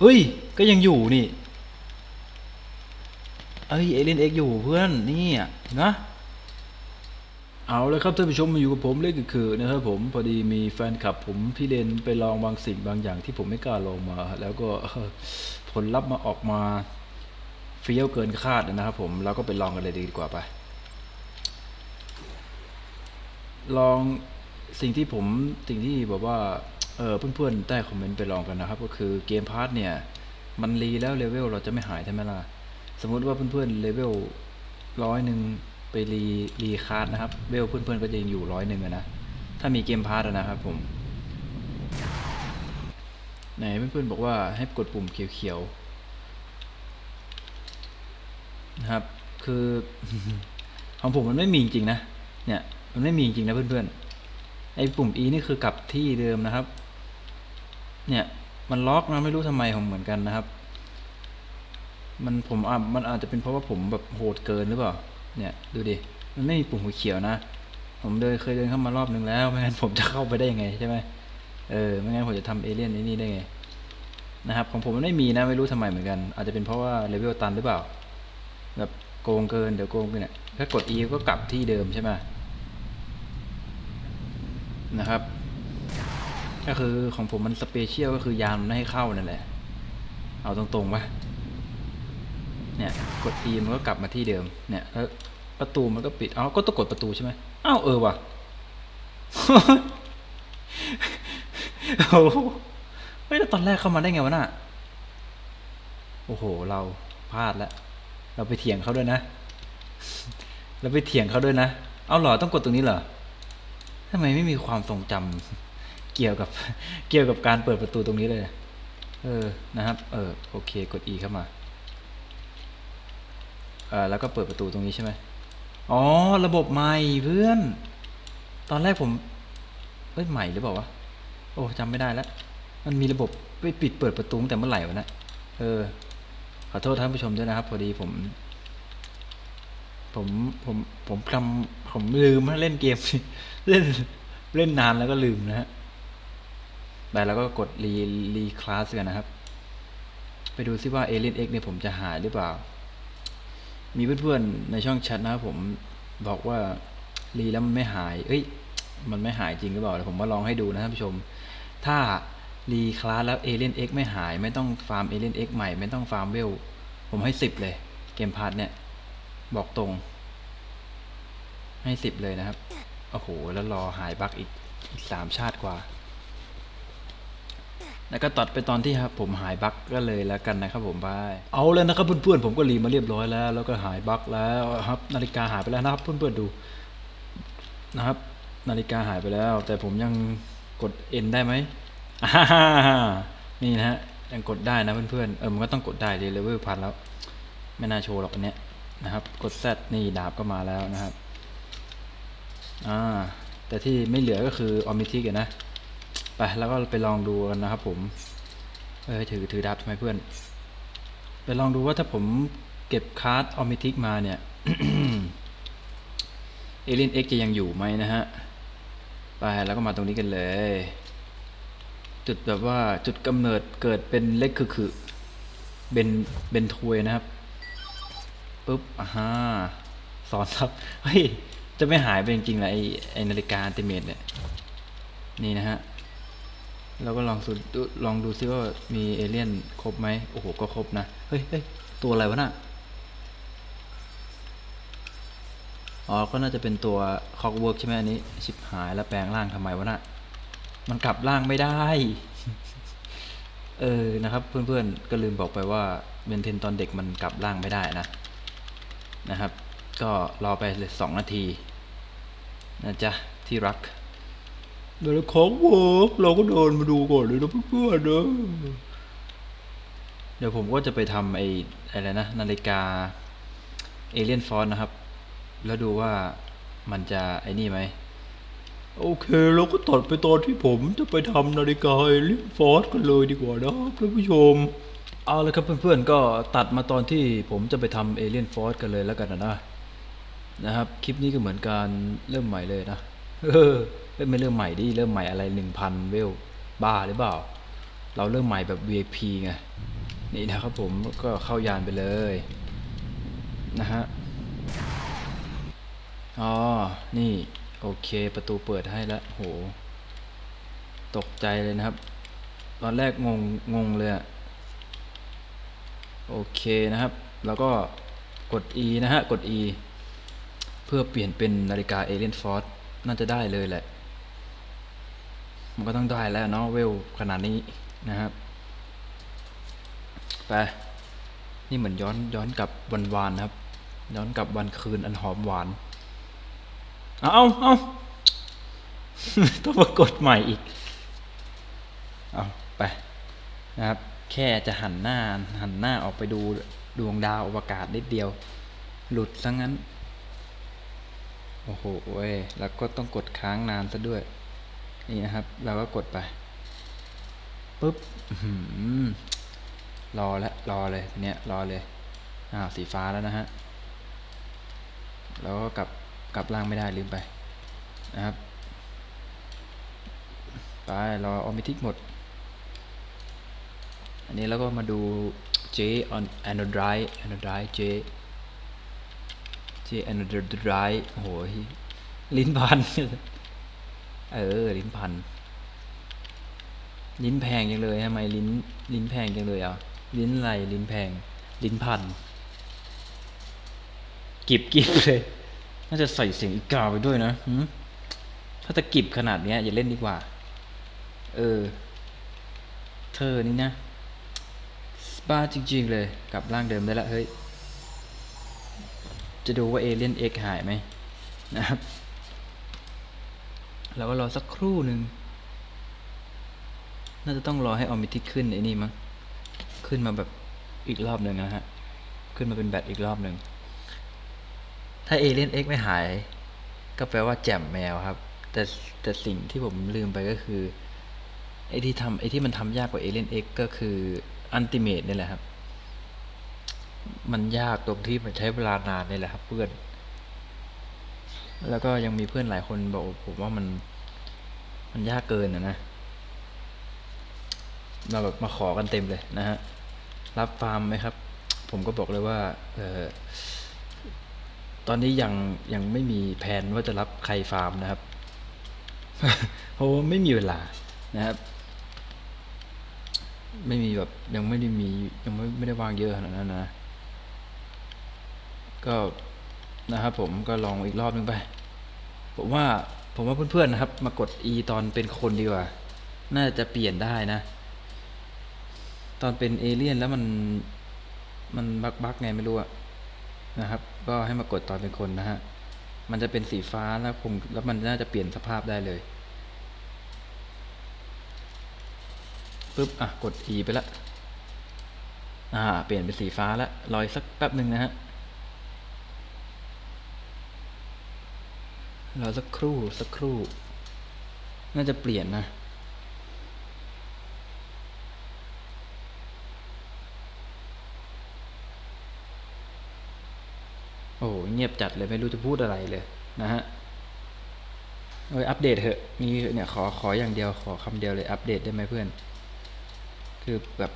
เฮ้ย ก็ยังอยู่นี่ เอ้ยเอเลนเอ็กอยู่เพื่อนนี่อะนะ เอาเลยครับท่านผู้ชมมาอยู่กับผมเล่นก็คือนะครับผมพอดีมีแฟนคลับผมพี่เลนไปลองบางสิ่งบางอย่างที่ผมไม่กล้าลองมา แล้วก็ผลลัพธ์มาออกมาเฟี้ยวเกินคาดนะครับผมเราก็ไปลองกันเลยดีกว่าไป ลองสิ่งที่ผมสิ่งที่แบบว่า เออเพื่อนๆใต้คอมเมนต์ไปลองกันนะครับ ก็คือเกมพาร์ทเนี่ย มันรีแล้วเลเวลเราจะไม่หายใช่ไหมล่ะ สมมุติว่าเพื่อนๆเลเวลร้อยหนึ่งไปรีรีคาร์ดนะครับเวลเพื่อนๆก็จะยังอยู่ร้อยหนึ่งอะนะ ถ้ามีเกมพาร์ทนะครับผมไหนเพื่อนๆบอกว่าให้กดปุ่มเขียวๆนะครับ คือของผมมันไม่มีจริงนะ เนี่ย มันไม่มีจริงนะเพื่อนๆ ไอ้ปุ่ม E นี่คือกลับที่เดิมนะครับ เนี่ยมันล็อกนะไม่รู้ทำไมผมเหมือนกันนะครับ มันผมอะมันอาจจะเป็นเพราะว่าผมแบบโหดเกินหรือเปล่า เนี่ยดูดิ มันไม่มีปุ่มหัวเขียวนะ ผมเดินเคยเดินเข้ามารอบนึงแล้วไม่งั้นผมจะเข้าไปได้ยังไงใช่ไหมเออไม่งั้นผมจะทำเอเลี่ยนนี้ได้ไงนะครับของผมมันไม่มีนะไม่รู้ทำไมเหมือนกัน อาจจะเป็นเพราะว่าเลเวลตันหรือเปล่า แบบโกงเกินเดี๋ยวโกงเกินเนี่ยถ้ากด E ก็กลับที่เดิมใช่ไหมนะครับ ก็คือของผมมันสเปเชียลก็คือยามมันไม่ให้เข้านั่นแหละ เอาตรงๆปะเนี่ย กด E มันก็กลับมาที่เดิม เนี่ยแล้วประตูมันก็ปิดอ้าก็ต้องกดประตูใช่ไหมอ้าวเออว่ะโอ้โหไม่แล้วตอนแรกเข้ามาได้ไงวะน่ะ โอ้โห เราพลาดแล้ว เราไปเถียงเขาด้วยนะ เราไปเถียงเขาด้วยนะ เอาหรอต้องกดตรงนี้เหรอทำไมไม่มีความทรงจำ เกี่ยวกับเกี่ยวกับการเปิดประตูตรงนี้เลย เออ นะครับ เออ โอเค กด E เข้ามา เออแล้วก็เปิดประตูตรงนี้ใช่ไหมอ๋อ ระบบใหม่เพื่อน ตอนแรกผม เอ้ย ใหม่หรือเปล่าวะ โอ้จำไม่ได้แล้ว มันมีระบบไปปิดเปิดประตูตั้งแต่เมื่อไหร่วะนะ เออ ขอโทษท่านผู้ชมด้วยนะครับ พอดีผม ผม ผม ผมจำผมลืมเล่นเกม เล่น เล่นนานแล้วก็ลืมนะฮะ ไปแล้วก็กดรีรีคลาสกันนะครับ ไปดูซิว่า Alien X เนี่ยผมจะหายหรือเปล่า มีเพื่อนๆในช่องแชทนะครับผมบอกว่ารีแล้วมันไม่หาย เอ้ย มันไม่หายจริงหรือเปล่าเดี๋ยวผมมาลองให้ดูนะท่านผู้ชม ถ้ารีคลาสแล้ว Alien X ไม่หาย ไม่ต้องฟาร์ม Alien X ใหม่ไม่ต้องฟาร์มเวล ผมให้สิบเลย เกมพาร์ทเนี่ยบอกตรง ให้สิบเลยนะครับ โอ้โห แล้วรอหายบั๊กอีกอีกสามชาติกว่า แล้วก็ตัดไปตอนที่ครับผมหายบั๊กก็เลยแล้วกันนะครับผมบายเอาแล้วนะครับเพื่อนๆผมก็รีมาเรียบร้อยแล้ว แล้วก็หายบั๊กแล้วครับ นาฬิกาหายไปแล้วนะครับเพื่อนๆดูนะครับ นาฬิกาหายไปแล้ว แต่ผมยังกด N ได้ไหมอ่านี่นะฮะยังกดได้นะเพื่อนๆเออมันก็ต้องกดได้ดีเลเวลพันแล้ว ไม่น่าโชว์หรอกอันเนี้ยนะครับ กด Z นี่ดาบก็มาแล้วนะครับอ่าแต่ที่ไม่เหลือก็คือออมิทิกนะ ไปแล้วก็ไปลองดูกันนะครับผม เออถือถือดาบทำไมเพื่อน ไปลองดูว่าถ้าผมเก็บคาร์ดออมิทิกมาเนี่ยเอเลนเอ็กจะยังอยู่ไหมนะฮะ ไปแล้วก็มาตรงนี้กันเลย จุดแบบว่าจุดกำเนิดเกิดเป็นเล็กคือคือเบนเบนทวยนะครับปุ๊บอ่าฮะสอนครับ เฮ้ย จะไม่หายไปจริงๆเลยไอไอนาฬิกาอันติเมตเนี่ย นี่นะฮะ เราก็ลองสูดูลองดูซิว่ามีเอเลี่ยนครบไหมโอ้โหก็ครบนะ เฮ้ยเฮ้ยตัวอะไรวะน่ะอ๋อ ก็น่าจะเป็นตัวคอกเวิร์กใช่ไหมอันนี้ชิบหายแล้วแปลงร่างทำไมวะน่ะมันกลับร่างไม่ได้ เออนะครับ เพื่อนๆก็ลืมบอกไปว่าเบนเทนตอนเด็กมันกลับร่างไม่ได้นะนะครับ ก็รอไปเลยสองนาทีนะจ๊ะที่รัก เดี๋ยวของเวิร์กเราก็เดินมาดูก่อนเลยนะเพื่อนๆนะเดี๋ยวผมก็จะไปทำไอ้อะไรนะ นาฬิกาเอเลียนฟอนนะครับ แล้วดูว่ามันจะไอ้นี่ไหม โอเคเราก็ตัดไปตอนที่ผมจะไปทำนาฬิกาเอเลียนฟอสกันเลยดีกว่านะท่านผู้ชม เอาเลยครับเพื่อนๆ ก็ตัดมาตอนที่ผมจะไปทำเอเลียนฟอสกันเลยแล้วกันนะนะนะครับ คลิปนี้ก็เหมือนการเริ่มใหม่เลยนะ เออเริ่มไม่เริ่มใหม่ดิเริ่มใหม่อะไรหนึ่งพันเวลบ้าหรือเปล่า เราเริ่มใหม่แบบ VIP ไงนี่นะครับผมก็เข้ายานไปเลยนะฮะอ๋อ นี่ โอเค ประตูเปิดให้แล้วโห ตกใจเลยนะครับ ตอนแรกงง งงเลยอะโอเคนะครับ แล้วก็กด E นะฮะ กด E เพื่อเปลี่ยนเป็นนาฬิกา Alien Force น่าจะได้เลยแหละ มันก็ต้องได้แล้วเนาะเวลขนาดนี้นะครับไปนี่เหมือนย้อนย้อนกลับวันวานนะครับ ย้อนกลับวันคืนอันหอมหวาน เอาเอาเอาต้องมากดใหม่อีก เอาไปนะครับ แค่จะหันหน้าหันหน้าออกไปดูดวงดาวอวกาศนิดเดียว หลุดซะงั้น โอ้โหเว้ยแล้วก็ต้องกดค้างนานซะด้วย นี่นะครับ เราก็กดไปปุ๊บรอแล้วรอเลยทีเนี้ยรอเลยอ้าวสีฟ้าแล้วนะฮะแล้วก็กลับกลับล่างไม่ได้ลืมไปนะครับไปรอออมิทิกหมด อันนี้แล้วก็มาดู J on anodride anodride J J anodride โอ้โหลิ้นพัน เออ ลิ้นพัน ลิ้นแพงจังเลยทำไมลิ้น ลิ้นแพงจังเลยอะ ลิ้นอะไรลิ้นแพง ลิ้นพัน กิบกิบเลย น่าจะใส่เสียงอีกาไปด้วยนะถ้าจะกิบขนาดเนี้ยอย่าเล่นดีกว่า เออ เธอนี่นะบ้าจริงๆเลย กลับร่างเดิมได้ละเฮ้ย จะดูว่าเอเลียนเอ็กหายไหมนะครับ แล้วก็รอสักครู่หนึ่ง น่าจะต้องรอให้ออมิทิขึ้นไอ้นี่มั้ง ขึ้นมาแบบอีกรอบหนึ่งนะฮะ ขึ้นมาเป็นแบตอีกรอบหนึ่ง ถ้าเอเลนเอ็กไม่หาย ก็แปลว่าแจ่มแมวครับ แต่แต่สิ่งที่ผมลืมไปก็คือไอ้ที่ทำไอ้ที่มันทำยากกว่าเอเลนเอ็กก็คืออันติเมตนี่แหละครับ มันยากตรงที่มันใช้เวลานานนี่แหละครับเพื่อน แล้วก็ยังมีเพื่อนหลายคนบอกผมว่ามัน มันยากเกินอะนะมาแบบมาขอกันเต็มเลยนะฮะ รับฟาร์มไหมครับ ผมก็บอกเลยว่า เออตอนนี้ยังยังไม่มีแผนว่าจะรับใครฟาร์มนะครับ เพราะว่าไม่มีเวลานะครับ ไม่มีแบบยังไม่ได้มียังไม่ไม่ได้วางเยอะขนาดนั้นนะ ก็ นะครับผมก็ลองอีกรอบนึงไป ผมว่าผมว่าเพื่อนๆนะครับ มากด E ตอนเป็นคนดีกว่า น่าจะเปลี่ยนได้นะ ตอนเป็นเอเลี่ยนแล้วมันมันบักบักไงไม่รู้อะนะครับ ก็ให้มากดตอนเป็นคนนะฮะ มันจะเป็นสีฟ้าแล้วคงแล้วมันน่าจะเปลี่ยนสภาพได้เลยปุ๊บอะกด E ไปละอ่า เปลี่ยนเป็นสีฟ้าแล้วรออีกสักแป๊บหนึ่งนะฮะ รอสักครู่สักครู่ น่าจะเปลี่ยนนะ โอ้โหเงียบจัดเลยไม่รู้จะพูดอะไรเลยนะฮะเอ้ยอัปเดตเถอะมีเนี่ยขอขออย่างเดียวขอคำเดียวเลยอัปเดตได้ไหมเพื่อน คือแบบ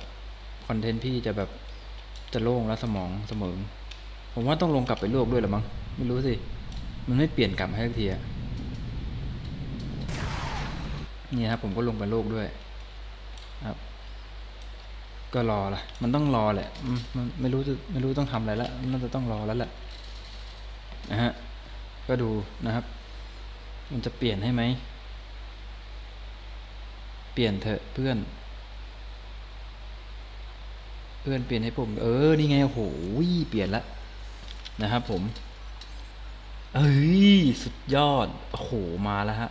คอนเทนต์พี่จะแบบจะโล่งแล้วสมองเสมอ ผมว่าต้องลงกลับไปโลกด้วยหรือมั้งไม่รู้สิ มันไม่เปลี่ยนกลับให้ทักทีอะนี่ครับผมก็ลงไปโลกด้วยครับ ก็รอละมันต้องรอแหละมันไม่รู้จะไม่รู้ต้องทำอะไรแล้วน่าจะต้องรอแล้วแหละนะฮะก็ดูนะครับ มันจะเปลี่ยนให้ไหม เปลี่ยนเถอะเพื่อน เพื่อนเปลี่ยนให้ผม เออ นี่ไงโอ้โหเปลี่ยนละนะครับผม เอ้ย สุดยอด โอ้โห มาแล้วฮะ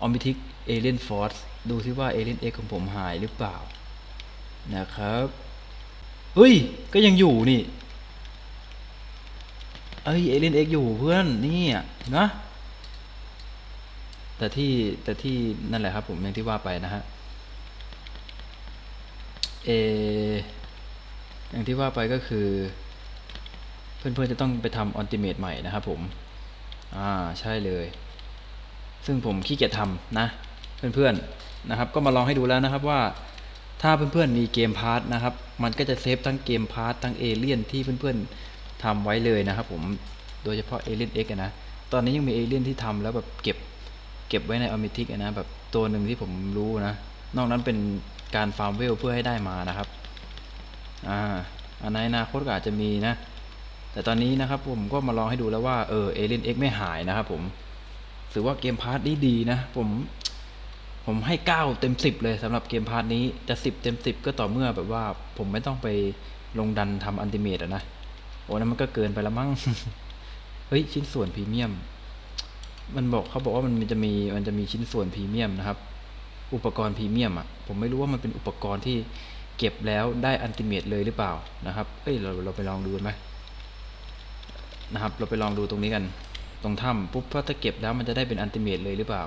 ออมิทิกเอเลนฟอร์สดูซิว่าเอเลนเอ็กของผมหายหรือเปล่า นะครับเฮ้ย ก็ยังอยู่นี่เอ้ยเอเลนเอ็กอยู่เพื่อนนี่นะแต่ที่แต่ที่นั่นแหละครับผมอย่างที่ว่าไปนะฮะเออย่างที่ว่าไปก็คือ เพื่อนๆจะต้องไปทำอัลติเมทใหม่นะครับผม อ่า ใช่เลย ซึ่งผมขี้เกียจทำนะ เพื่อนๆนะครับ ก็มาลองให้ดูแล้วนะครับว่า ถ้าเพื่อนๆมีเกมพาร์ทนะครับ มันก็จะเซฟทั้งเกมพาร์ททั้งเอเลี่ยนที่เพื่อนๆทำไว้เลยนะครับผม โดยเฉพาะเอเลี่ยนเอ็กนะ ตอนนี้ยังมีเอเลี่ยนที่ทำแล้วแบบเก็บเก็บไว้ในออมิทิกนะแบบตัวหนึ่งที่ผมรู้นะ นอกนั้นเป็นการฟาร์มเวลเพื่อให้ได้มานะครับ อ่าอันในอนาคตก็อาจจะมีนะ แต่ตอนนี้นะครับผมก็มาลองให้ดูแล้วว่าเออเอเลนเอ็กไม่หายนะครับผมถือว่าเกมพาร์ทนี้ดีนะ ผมผมให้เก้าเต็มสิบเลยสำหรับเกมพาร์ทนี้จะสิบเต็มสิบก็ต่อเมื่อแบบว่าผมไม่ต้องไปลงดันทำอันติเมตอะนะ โอ้นั่นมันก็เกินไปล้วมั้ง เฮ้ย ชิ้นส่วนพรีเมียม มันบอกเขาบอกว่ามันจะมีมันจะมีชิ้นส่วนพรีเมียมนะครับ อุปกรณ์พรีเมียมอะ ผมไม่รู้ว่ามันเป็นอุปกรณ์ที่เก็บแล้วได้อันติเมตเลยหรือเปล่านะครับ เอ้ยเราเราไปลองดูไหม นะครับ เราไปลองดูตรงนี้กัน ตรงถ้ำปุ๊บถ้าเก็บแล้วมันจะได้เป็นอันติเมตเลยหรือเปล่า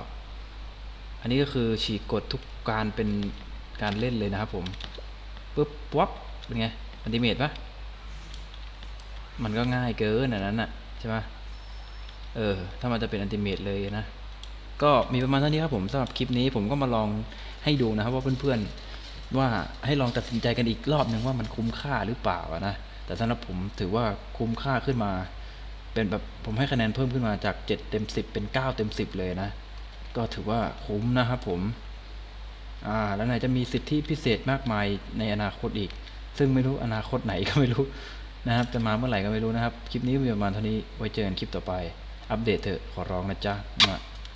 อันนี้ก็คือฉีกกดทุกการเป็นการเล่นเลยนะครับผมปุ๊บปั๊บเป็นไงอันติเมตปะมันก็ง่ายเกินอันนั้นอะใช่ไหมเออ ถ้ามันจะเป็นอันติเมตเลยนะ ก็มีประมาณเท่านี้ครับผมสำหรับคลิปนี้ผมก็มาลองให้ดูนะครับว่าเพื่อนๆว่าให้ลองตัดสินใจกันอีกรอบหนึ่งว่ามันคุ้มค่าหรือเปล่านะ แต่สำหรับผมถือว่าคุ้มค่าขึ้นมา เป็นแบบผมให้คะแนนเพิ่มขึ้นมาจาก 7 เต็ม 10 เป็น 9 เต็ม 10 เลยนะ ก็ถือว่าคุ้มนะครับผม อ่า แล้วไหนจะมีสิทธิพิเศษมากมายในอนาคตอีก ซึ่งไม่รู้อนาคตไหนก็ไม่รู้นะครับ จะมาเมื่อไหร่ก็ไม่รู้นะครับ คลิปนี้มีประมาณเท่านี้ ไว้เจอกันคลิปต่อไป อัปเดตเถอะ ขอร้องนะจ๊ะมา